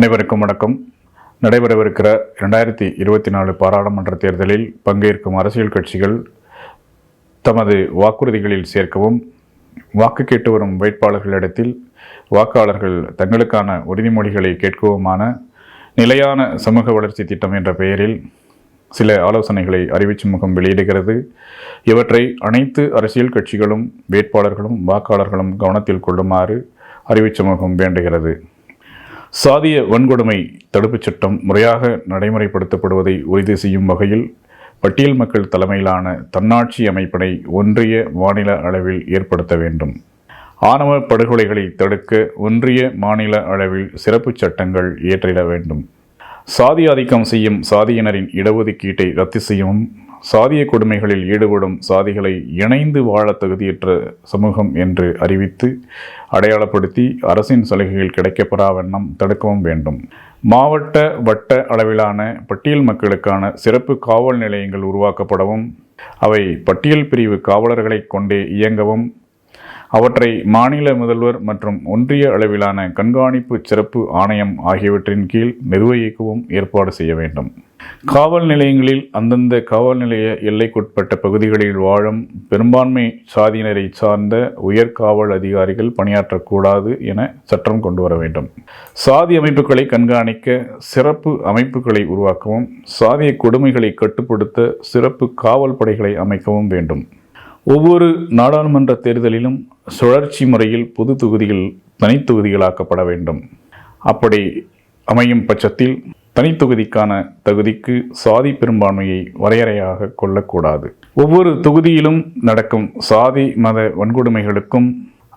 அனைவருக்கும் வணக்கம். நடைபெறவிருக்கிற இரண்டாயிரத்தி இருபத்தி நாலு பாராளுமன்ற தேர்தலில் பங்கேற்கும் அரசியல் கட்சிகள் தமது வாக்குறுதிகளில் சேர்க்கவும் வாக்கு கேட்டு வரும் வேட்பாளர்களிடத்தில் வாக்காளர்கள் தங்களுக்கான உறுதிமொழிகளை கேட்கவுமான நிலையான சமூக வளர்ச்சி திட்டம் என்ற பெயரில் சில ஆலோசனைகளை அறிவிச்சு முகம் வெளியிடுகிறது. இவற்றை அனைத்து அரசியல் கட்சிகளும் வேட்பாளர்களும் வாக்காளர்களும் கவனத்தில் கொள்ளுமாறு அறிவிச்சமுகம் வேண்டுகிறது. சாதிய வன்கொடுமை தடுப்புச் சட்டம் முறையாக நடைமுறைப்படுத்தப்படுவதை உறுதி செய்யும் வகையில் பட்டியல் மக்கள் தலைமையிலான தன்னாட்சி அமைப்பினை ஒன்றிய மாநில அளவில் ஏற்படுத்த வேண்டும். ஆணவ படுகொலைகளை தடுக்க ஒன்றிய மாநில அளவில் சிறப்புச் சட்டங்கள் இயற்றிட வேண்டும். சாதி ஆதிக்கம் செய்யும் சாதியினரின் இடஒதுக்கீட்டை ரத்து செய்யவும் சாதிய கொடுமைகளில் ஈடுபடும் சாதிகளை இணைந்து வாழ தகுதியற்ற சமூகம் என்று அறிவித்து அடையாளப்படுத்தி அரசின் சலுகைகள் கிடைக்கப்பெறா வண்ணம் தடுக்கவும் வேண்டும். மாவட்ட வட்ட அளவிலான பட்டியல் மக்களுக்கான சிறப்பு காவல் நிலையங்கள் உருவாக்கப்படவும் அவை பட்டியல் பிரிவு காவலர்களை கொண்டே இயங்கவும் அவற்றை மாநில முதல்வர் மற்றும் ஒன்றிய அளவிலான கண்காணிப்பு சிறப்பு ஆணையம் ஆகியவற்றின் கீழ் நிர்வகிக்கவும் ஏற்பாடு செய்ய வேண்டும். காவல் நிலையங்களில் அந்தந்த காவல் நிலைய எல்லைக்குட்பட்ட பகுதிகளில் வாழும் பெரும்பான்மை சாதியினரை சார்ந்த உயர் காவல் அதிகாரிகள் பணியாற்றக்கூடாது என சட்டம் கொண்டு வர வேண்டும். சாதி அமைப்புகளை கண்காணிக்க சிறப்பு அமைப்புகளை உருவாக்கவும் சாதிய கொடுமைகளை கட்டுப்படுத்த சிறப்பு காவல் படைகளை அமைக்கவும் வேண்டும். ஒவ்வொரு நாடாளுமன்ற தேர்தலிலும் சுழற்சி முறையில் பொது தொகுதிகள் தனித்தொகுதிகளாக்கப்பட வேண்டும். அப்படி அமையும் பட்சத்தில் தனித்தொகுதிக்கான தகுதிக்கு சாதி பெரும்பான்மையை வரையறையாக கொள்ளக்கூடாது. ஒவ்வொரு தொகுதியிலும் நடக்கும் சாதி மத வன்கொடுமைகளுக்கும்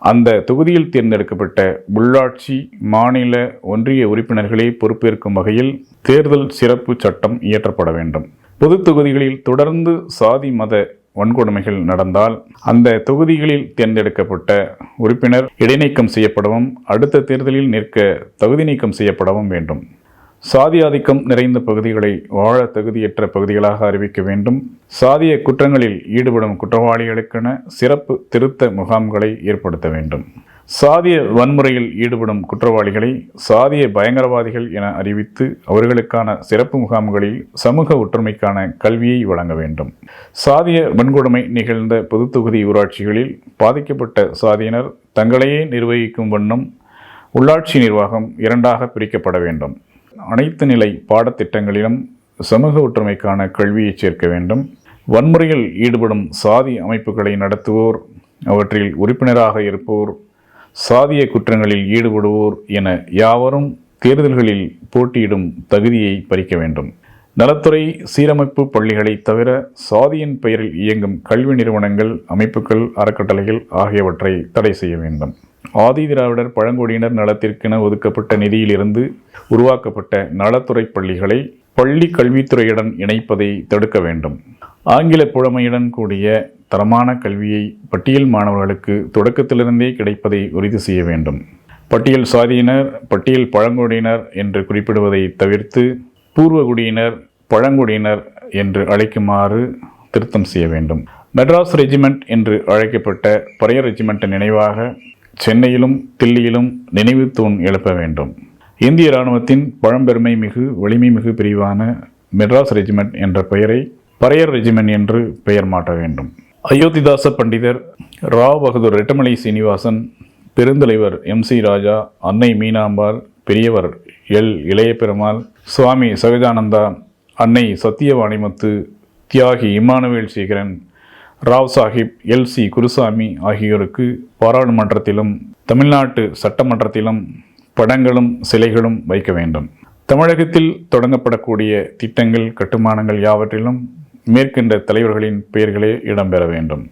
அந்த தொகுதியில் தேர்ந்தெடுக்கப்பட்ட உள்ளாட்சி மாநில ஒன்றிய உறுப்பினர்களே பொறுப்பேற்கும் வகையில் தேர்தல் சிறப்பு சட்டம் இயற்றப்பட வேண்டும். பொது தொகுதிகளில் தொடர்ந்து சாதி மத வன்கொடுமைகள் நடந்தால் அந்த தொகுதிகளில் தேர்ந்தெடுக்கப்பட்ட உறுப்பினர் இடைநீக்கம் செய்யப்படவும் அடுத்த தேர்தலில் நிற்க தகுதி நீக்கம் செய்யப்படவும் வேண்டும். சாதி ஆதிக்கம் நிறைந்த பகுதிகளை வாழ தகுதியற்ற பகுதிகளாக அறிவிக்க வேண்டும். சாதிய குற்றங்களில் ஈடுபடும் குற்றவாளிகளுக்கென சிறப்பு திருத்த முகாம்களை ஏற்படுத்த வேண்டும். சாதிய வன்முறையில் ஈடுபடும் குற்றவாளிகளை சாதிய பயங்கரவாதிகள் என அறிவித்து அவர்களுக்கான சிறப்பு முகாம்களில் சமூக ஒற்றுமைக்கான கல்வியை வழங்க வேண்டும். சாதிய வன்கொடுமை நிகழ்ந்த பொது தொகுதி ஊராட்சிகளில் பாதிக்கப்பட்ட சாதியினர் தங்களையே நிர்வகிக்கும் வண்ணம் உள்ளாட்சி நிர்வாகம் இரண்டாக பிரிக்கப்பட வேண்டும். அனைத்து நிலை பாடத்திட்டங்களிலும் சமூக ஒற்றுமைக்கான கல்வியை சேர்க்க வேண்டும். வன்முறையில் ஈடுபடும் சாதி அமைப்புகளை நடத்துவோர் அவற்றில் உறுப்பினராக இருப்போர் சாதிய குற்றங்களில் ஈடுபடுவோர் என யாவரும் தேர்தல்களில் போட்டியிடும் தகுதியை பறிக்க வேண்டும். நலத்துறை சீரமைப்பு பள்ளிகளை தவிர சாதியின் பெயரில் இயங்கும் கல்வி நிறுவனங்கள் அமைப்புகள் அறக்கட்டளைகள் ஆகியவற்றை தடை செய்ய வேண்டும். ஆதி திராவிடர் பழங்குடியினர் நலத்திற்கென ஒதுக்கப்பட்ட நிதியிலிருந்து உருவாக்கப்பட்ட நலத்துறை பள்ளிகளை பள்ளி கல்வித்துறையுடன் இணைப்பதை தடுக்க வேண்டும். ஆங்கில புழமையுடன் கூடிய தரமான கல்வியை பட்டியல் மாணவர்களுக்கு தொடக்கத்திலிருந்தே கிடைப்பதை உறுதி செய்ய வேண்டும். பட்டியல் சாதியினர் பட்டியல் பழங்குடியினர் என்று குறிப்பிடுவதை தவிர்த்து பூர்வகுடியினர் பழங்குடியினர் என்று அழைக்குமாறு திருத்தம் செய்ய வேண்டும். மெட்ராஸ் ரெஜிமெண்ட் என்று அழைக்கப்பட்ட பழைய ரெஜிமெண்ட் நினைவாக சென்னையிலும் தில்லியிலும் நினைவு தூண் எழுப்ப வேண்டும். இந்திய இராணுவத்தின் பழம்பெருமை மிகு வலிமை மிகு பிரிவான மெட்ராஸ் ரெஜிமெண்ட் என்ற பெயரை பரையர் ரெஜிமெண்ட் என்று பெயர் மாற்ற வேண்டும். அயோத்திதாச பண்டிதர் ராவ் பகதூர் ரெட்டமலை சீனிவாசன் பெருந்தலைவர் எம் சி ராஜா அன்னை மீனாம்பாள் பெரியவர் எல் இளைய பெருமாள் சுவாமி சகஜானந்தா அன்னை சத்தியவாணிமுத்து தியாகி இம்மானுவேல் சேகரன் ராவ் சாஹிப் எல். சி. குருசாமி ஆகியோருக்கு பாராளுமன்றத்திலும் தமிழ்நாட்டு சட்டமன்றத்திலும் படங்களும் சிலைகளும் வைக்க வேண்டும். தமிழகத்தில் தொடங்கப்படக்கூடிய திட்டங்கள் கட்டுமானங்கள் யாவற்றிலும் மேற்கின்ற தலைவர்களின் பெயர்களே இடம்பெற வேண்டும்.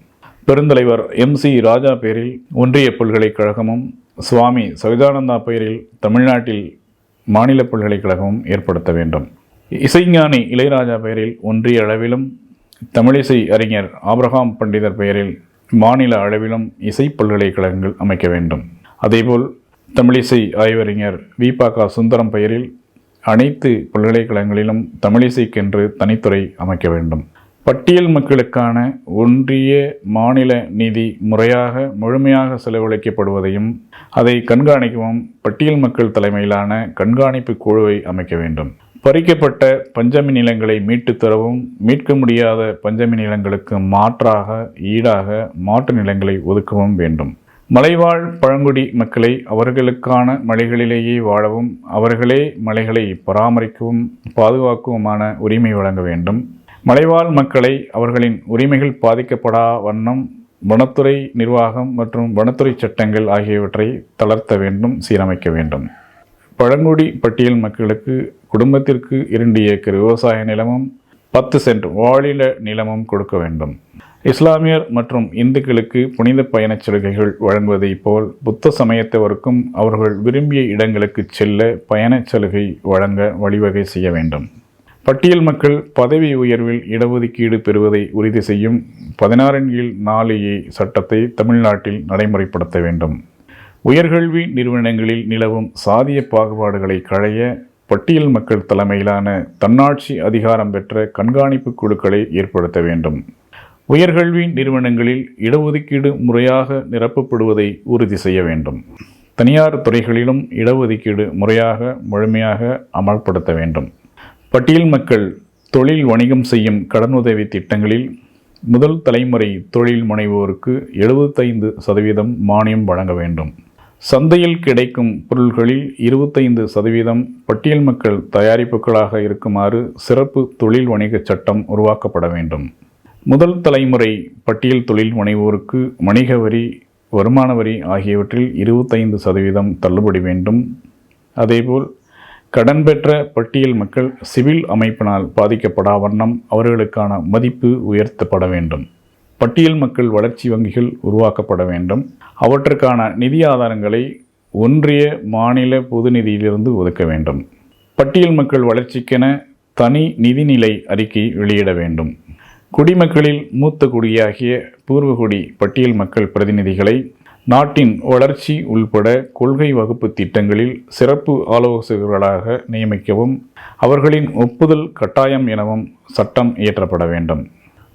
பெருந்தலைவர் எம். சி. ராஜா பெயரில் ஒன்றிய பல்கலைக்கழகமும் சுவாமி சவிதானந்தா பெயரில் தமிழ்நாட்டில் மாநில பல்கலைக்கழகமும் ஏற்படுத்த வேண்டும். இசைஞானி இளையராஜா பெயரில் ஒன்றிய அளவிலும் தமிழிசை அறிஞர் ஆப்ரஹாம் பண்டிதர் பெயரில் மாநில அளவிலும் இசை பல்கலைக்கழகங்கள் அமைக்க வேண்டும். அதேபோல் தமிழிசை ஆய்வறிஞர் விபாகா சுந்தரம் பெயரில் அனைத்து பல்கலைக்கழகங்களிலும் தமிழிசைக்கென்று தனித்துறை அமைக்க வேண்டும். பட்டியல் மக்களுக்கான ஒன்றிய மாநில நிதி முறையாக முழுமையாக செலவழிக்கப்படுவதையும் அதை கண்காணிக்கவும் பட்டியல் மக்கள் தலைமையிலான கண்காணிப்பு குழுவை அமைக்க வேண்டும். பறிக்கப்பட்ட பஞ்சமி நிலங்களை மீட்டுத் தரவும் மீட்க முடியாத பஞ்சமி நிலங்களுக்கு மாற்றாக ஈடாக மாற்று நிலங்களை ஒதுக்கவும் வேண்டும். மலைவாழ் பழங்குடி மக்களை அவர்களுக்கான மலைகளிலேயே வாழவும் அவர்களே மலைகளை பராமரிக்கவும் பாதுகாக்கவுமான உரிமை வழங்க வேண்டும். மலைவாழ் மக்களை அவர்களின் உரிமைகள் பாதிக்கப்படா வண்ணம் வனத்துறை நிர்வாகம் மற்றும் வனத்துறை சட்டங்கள் ஆகியவற்றை தளர்த்த வேண்டும் சீரமைக்க வேண்டும். பழங்குடி பட்டியல் மக்களுக்கு குடும்பத்திற்கு இரண்டு ஏக்கர் விவசாய நிலமும் பத்து சென்ட் வாழில நிலமும் கொடுக்க வேண்டும். இஸ்லாமியர் மற்றும் இந்துக்களுக்கு புனித பயணச் சலுகைகள் வழங்குவதைப் போல் புத்த சமயத்தவருக்கும் அவர்கள் விரும்பிய இடங்களுக்கு செல்ல பயணச் சலுகை வழங்க வழிவகை செய்ய வேண்டும். பட்டியல் மக்கள் பதவி உயர்வில் இடஒதுக்கீடு பெறுவதை உறுதி செய்யும் பதினாறின் கீழ் நாலு ஏ சட்டத்தை தமிழ்நாட்டில் நடைமுறைப்படுத்த வேண்டும். உயர்கல்வி நிறுவனங்களில் நிலவும் சாதிய பாகுபாடுகளை களைய பட்டியல் மக்கள் தலைமையிலான தன்னாட்சி அதிகாரம் பெற்ற கண்காணிப்பு குழுக்களை ஏற்படுத்த வேண்டும். உயர்கல்வி நிறுவனங்களில் இடஒதுக்கீடு முறையாக நிரப்பப்படுவதை உறுதி செய்ய வேண்டும். தனியார் துறைகளிலும் இடஒதுக்கீடு முறையாக முழுமையாக அமல்படுத்த வேண்டும். பட்டியல் மக்கள் தொழில் வணிகம் செய்யும் கடனுதவி திட்டங்களில் முதல் தலைமுறை தொழில் முனைவோருக்கு எழுபத்தைந்து சதவீதம் மானியம் வழங்க வேண்டும். சந்தையில் கிடைக்கும் பொருள்களில் இருபத்தைந்து சதவீதம் பட்டியல் மக்கள் தயாரிப்புகளாக இருக்குமாறு சிறப்பு தொழில் வணிகச் சட்டம் உருவாக்கப்பட வேண்டும். முதல் தலைமுறை பட்டியல் தொழில் முனைவோருக்கு வணிக வரி வருமான வரி ஆகியவற்றில் இருபத்தைந்து சதவீதம் தள்ளுபடி வேண்டும். அதேபோல் கடன் பெற்ற பட்டியல் மக்கள் சிவில் அமைப்பினால் பாதிக்கப்படா வண்ணம் அவர்களுக்கான மதிப்பு உயர்த்தப்பட வேண்டும். பட்டியல் மக்கள் வளர்ச்சி வங்கிகள் உருவாக்கப்பட வேண்டும். அவற்றுக்கான நிதி ஆதாரங்களை ஒன்றிய மாநில பொது நிதியிலிருந்து ஒதுக்க வேண்டும். பட்டியல் மக்கள் வளர்ச்சிக்கென தனி நிதிநிலை அறிக்கை வெளியிட வேண்டும். குடிமக்களில் மூத்த குடியாகிய பூர்வகுடி பட்டியல் மக்கள் பிரதிநிதிகளை நாட்டின் வளர்ச்சி உள்பட கொள்கை வகுப்பு திட்டங்களில் சிறப்பு ஆலோசகர்களாக நியமிக்கவும் அவர்களின் ஒப்புதல் கட்டாயம் எனவும் சட்டம் இயற்றப்பட வேண்டும்.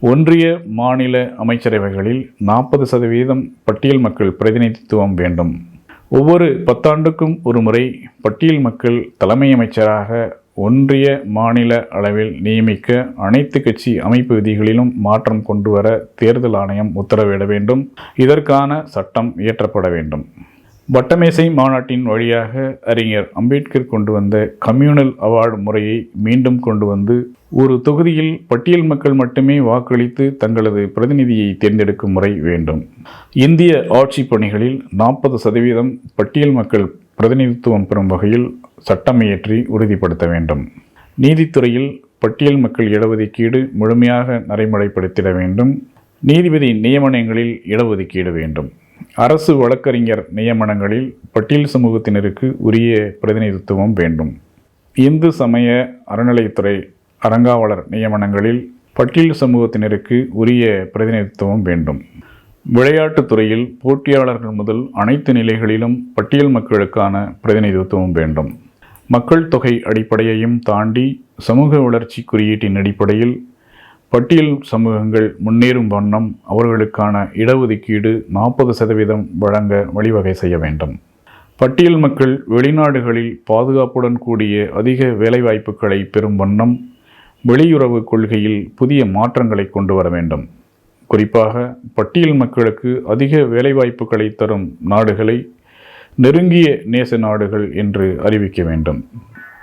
ஒன்றிய மாநில அமைச்சரவைகளில் நாற்பது சதவீதம் பட்டியல் மக்கள் பிரதிநிதித்துவம் வேண்டும். ஒவ்வொரு பத்தாண்டுக்கும் ஒரு முறை பட்டியல் மக்கள் தலைமை அமைச்சராக ஒன்றிய மாநில அளவில் நியமிக்க அனைத்து கட்சி அமைப்பு விதிகளிலும் மாற்றம் கொண்டு வர தேர்தல் ஆணையம் உத்தரவிட வேண்டும். இதற்கான சட்டம் இயற்றப்பட வேண்டும். வட்டமேசை மாநாட்டின் வழியாக அறிஞர் அம்பேத்கர் கொண்டு வந்த கம்யூனல் அவார்டு முறையை மீண்டும் கொண்டு வந்து ஒரு தொகுதியில் பட்டியல் மக்கள் மட்டுமே வாக்களித்து தங்களது பிரதிநிதியை தேர்ந்தெடுக்கும் முறை வேண்டும். இந்திய ஆட்சி பணிகளில் நாற்பது சதவீதம் பட்டியல் மக்கள் பிரதிநிதித்துவம் பெறும் வகையில் சட்டமியற்றி உறுதிப்படுத்த வேண்டும். நீதித்துறையில் பட்டியல் மக்கள் இடஒதுக்கீடு முழுமையாக நடைமுறைப்படுத்திட வேண்டும். நீதிபதி நியமனங்களில் இடஒதுக்கீடு வேண்டும். அரசு வழக்கறிஞர் நியமனங்களில் பட்டியல் சமூகத்தினருக்கு உரிய பிரதிநிதித்துவம் வேண்டும். இந்து சமய அறநிலைத்துறை அறங்காவலர் நியமனங்களில் பட்டியல் சமூகத்தினருக்கு உரிய பிரதிநிதித்துவம் வேண்டும். விளையாட்டுத் துறையில் போட்டியாளர்கள் முதல் அனைத்து நிலைகளிலும் பட்டியல் மக்களுக்கான பிரதிநிதித்துவம் வேண்டும். மக்கள் தொகை அடிப்படையையும் தாண்டி சமூக வளர்ச்சி குறியீட்டின் அடிப்படையில் பட்டியல் சமூகங்கள் முன்னேறும் வண்ணம் அவர்களுக்கான இடஒதுக்கீடு நாற்பது சதவீதம் வழங்க வழிவகை செய்ய வேண்டும். பட்டியல் மக்கள் வெளிநாடுகளில் பாதுகாப்புடன் கூடிய அதிக வேலைவாய்ப்புகளை பெறும் வண்ணம் வெளியுறவு கொள்கையில் புதிய மாற்றங்களை கொண்டு வர வேண்டும். குறிப்பாக பட்டியல் மக்களுக்கு அதிக வேலைவாய்ப்புகளை தரும் நாடுகளை நெருங்கிய நேச நாடுகள் என்று அறிவிக்க வேண்டும்.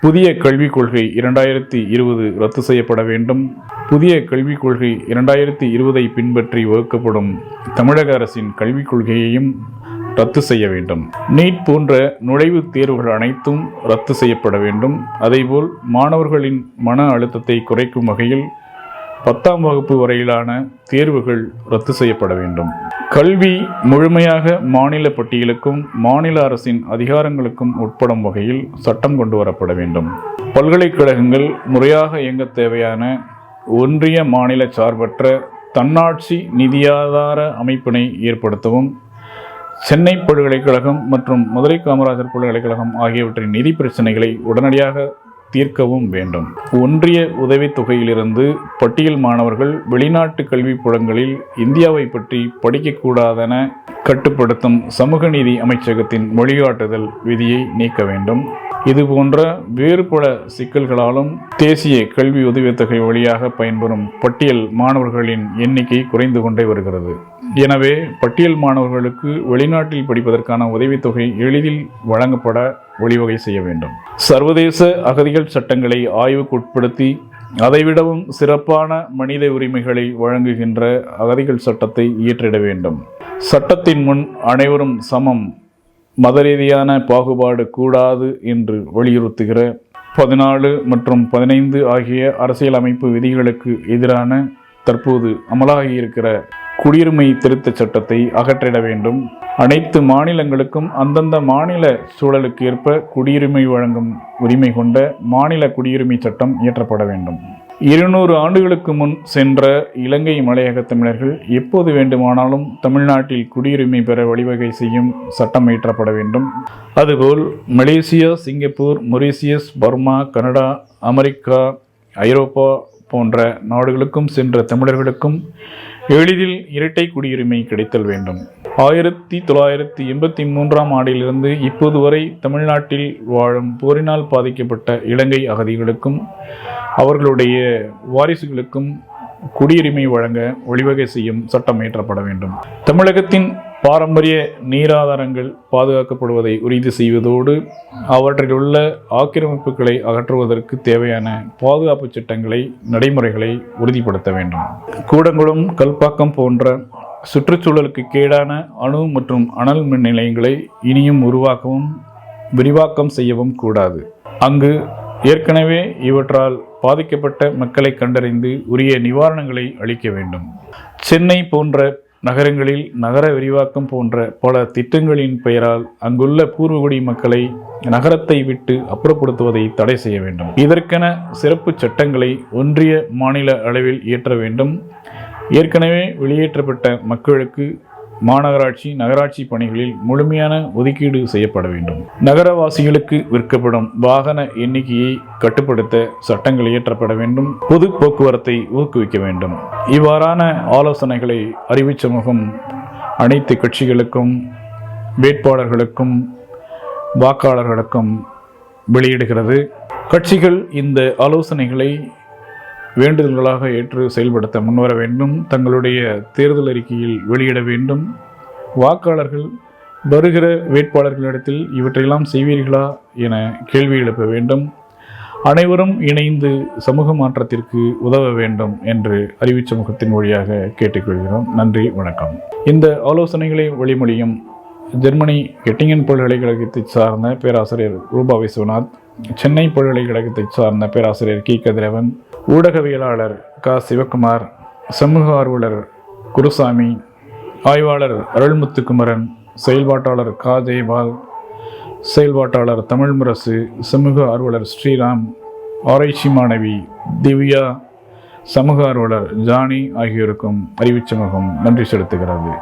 புதிய கல்விக் கொள்கை இரண்டாயிரத்தி இருபது ரத்து செய்யப்பட வேண்டும். புதிய கல்விக் கொள்கை இரண்டாயிரத்தி இருபதை பின்பற்றி வகுக்கப்படும் தமிழக அரசின் கல்விக் கொள்கையையும் ரத்து செய்ய வேண்டும். நீட் போன்ற நுழைவுத் தேர்வுகள் அனைத்தும் ரத்து செய்யப்பட வேண்டும். அதேபோல் மாணவர்களின் மன அழுத்தத்தை குறைக்கும் வகையில் பத்தாம் வகுப்பு வரையிலான தேர்வுகள் ரத்து செய்யப்பட வேண்டும். கல்வி முழுமையாக மாநில பட்டியலுக்கும் மாநில அரசின் அதிகாரங்களுக்கும் உட்படும் வகையில் சட்டம் கொண்டு வரப்பட வேண்டும். பல்கலைக்கழகங்கள் முறையாக இயங்க தேவையான ஒன்றிய மாநில சார்பற்ற தன்னாட்சி நிதியாதார அமைப்பினை ஏற்படுத்தவும் சென்னை பல்கலைக்கழகம் மற்றும் மதுரை காமராஜர் பல்கலைக்கழகம் ஆகியவற்றின் நிதி பிரச்சனைகளை உடனடியாக தீர்க்கவும் வேண்டும். ஒன்றிய உதவித்தொகையிலிருந்து பட்டியல் மாணவர்கள் வெளிநாட்டு கல்வி புலங்களில் இந்தியாவை பற்றி படிக்கக்கூடாதென கட்டுப்படுத்தும் சமூக நீதி அமைச்சகத்தின் வழிகாட்டுதல் விதியை நீக்க வேண்டும். இது போன்ற வேறு பல சிக்கல்களாலும் தேசிய கல்வி உதவித்தொகை வழியாக பயன்பெறும் பட்டியல் மாணவர்களின் எண்ணிக்கை குறைந்து கொண்டே வருகிறது. எனவே பட்டியல் மாணவர்களுக்கு வெளிநாட்டில் படிப்பதற்கான உதவித்தொகை எளிதில் வழங்கப்பட வழிவகை செய்ய வேண்டும். சர்வதேச அகதிகள் சட்டங்களை ஆய்வுக்குட்படுத்தி அதைவிடவும் சிறப்பான மனித உரிமைகளை வழங்குகின்ற அகதிகள் சட்டத்தை இயற்றிட வேண்டும். சட்டத்தின் முன் அனைவரும் சமம். மத ரீதியான பாகுபாடு கூடாது என்று வலியுறுத்துகிற பதினாலு மற்றும் பதினைந்து ஆகிய அரசியலமைப்பு விதிகளுக்கு எதிரான தற்போது அமலாகியிருக்கிற குடியுரிமை திருத்தச் சட்டத்தை அகற்றிட வேண்டும். அனைத்து மாநிலங்களுக்கும் அந்தந்த மாநில சூழலுக்கு ஏற்ப குடியுரிமை வழங்கும் உரிமை கொண்ட மாநில குடியுரிமை சட்டம் இயற்றப்பட வேண்டும். இருநூறு ஆண்டுகளுக்கு முன் சென்ற இலங்கை மலையக தமிழர்கள் எப்போது வேண்டுமானாலும் தமிழ்நாட்டில் குடியுரிமை பெற வழிவகை செய்யும் சட்டம் இயற்றப்பட வேண்டும். அதுபோல் Malaysia Singapore Mauritius Burma Canada America ஐரோப்பா போன்ற நாடுகளுக்கும் சென்ற தமிழர்களுக்கும் எளிதில் இரட்டை குடியுரிமை கிடைத்தல் வேண்டும். ஆயிரத்தி தொள்ளாயிரத்தி எண்பத்தி மூன்றாம் ஆண்டிலிருந்து இப்போது வரை தமிழ்நாட்டில் வாழும் போரினால் பாதிக்கப்பட்ட இலங்கை அகதிகளுக்கும் அவர்களுடைய வாரிசுகளுக்கும் குடியுரிமை வழங்க வழிவகை செய்யும் சட்டம் இயற்றப்பட வேண்டும். தமிழகத்தின் பாரம்பரிய நீராதாரங்கள் பாதுகாக்கப்படுவதை உறுதி செய்வதோடு அவற்றில் உள்ள ஆக்கிரமிப்புகளை அகற்றுவதற்கு தேவையான பாதுகாப்பு சட்டங்களை நடைமுறைகளை உறுதிப்படுத்த வேண்டும். கூடங்குளம் கல்பாக்கம் போன்ற சுற்றுச்சூழலுக்கு கேடான அணு மற்றும் அனல் மின் நிலையங்களை இனியும் உருவாக்கவும் விரிவாக்கம் செய்யவும் கூடாது. அங்கு ஏற்கனவே இவற்றால் பாதிக்கப்பட்ட மக்களை கண்டறிந்து உரிய நிவாரணங்களை அளிக்க வேண்டும். சென்னை போன்ற நகரங்களில் நகர விரிவாக்கம் போன்ற பல திட்டங்களின் பெயரால் அங்குள்ள பூர்வகுடி மக்களை நகரத்தை விட்டு அப்புறப்படுத்துவதை தடை செய்ய வேண்டும். இதற்கென சிறப்பு சட்டங்களை ஒன்றிய மாநில அளவில் இயற்ற வேண்டும். ஏற்கனவே வெளியேற்றப்பட்ட மக்களுக்கு மாநகராட்சி நகராட்சி பணிகளில் முழுமையான ஒதுக்கீடு செய்யப்பட வேண்டும். நகரவாசிகளுக்கு விற்கப்படும் வாகன எண்ணிக்கையை கட்டுப்படுத்த சட்டங்கள் இயற்றப்பட வேண்டும். பொது போக்குவரத்தை ஊக்குவிக்க வேண்டும். இவ்வாறான ஆலோசனைகளை அறிவு சமூகம் அனைத்து கட்சிகளுக்கும் வேட்பாளர்களுக்கும் வாக்காளர்களுக்கும் வெளியிடுகிறது. கட்சிகள் இந்த ஆலோசனைகளை வேண்டுதல்களாக ஏற்று செயல்படுத்த முன்வர வேண்டும். தங்களுடைய தேர்தல் அறிக்கையில் வெளியிட வேண்டும். வாக்காளர்கள் வருகிற வேட்பாளர்களிடத்தில் இவற்றையெல்லாம் செய்வீர்களா என கேள்வி எழுப்ப வேண்டும். அனைவரும் இணைந்து சமூக மாற்றத்திற்கு உதவ வேண்டும் என்று அறிவு சமூகத்தின் வழியாக கேட்டுக்கொள்கிறோம். நன்றி வணக்கம். இந்த ஆலோசனைகளை வழிமொழியும் ஜெர்மனி கெட்டிங்கன் பல்கலைக்கழகத்தை சார்ந்த பேராசிரியர் ரூபா விஸ்வநாத் சென்னை பல்கலைக்கழகத்தை சார்ந்த பேராசிரியர் கி. கதிரவன் ஊடகவியலாளர் க. சிவகுமார் சமூக ஆர்வலர் குருசாமி ஆய்வாளர் அருள்முத்துக்குமரன் செயல்பாட்டாளர் கா. ஜெயபால் செயல்பாட்டாளர் தமிழ்முரசு சமூக ஆர்வலர் ஸ்ரீராம் ஆராய்ச்சி மாணவி திவ்யா சமூக ஆர்வலர் ஜானி ஆகியோருக்கும் அறிவுச்சமூகம் நன்றி செலுத்துகிறது.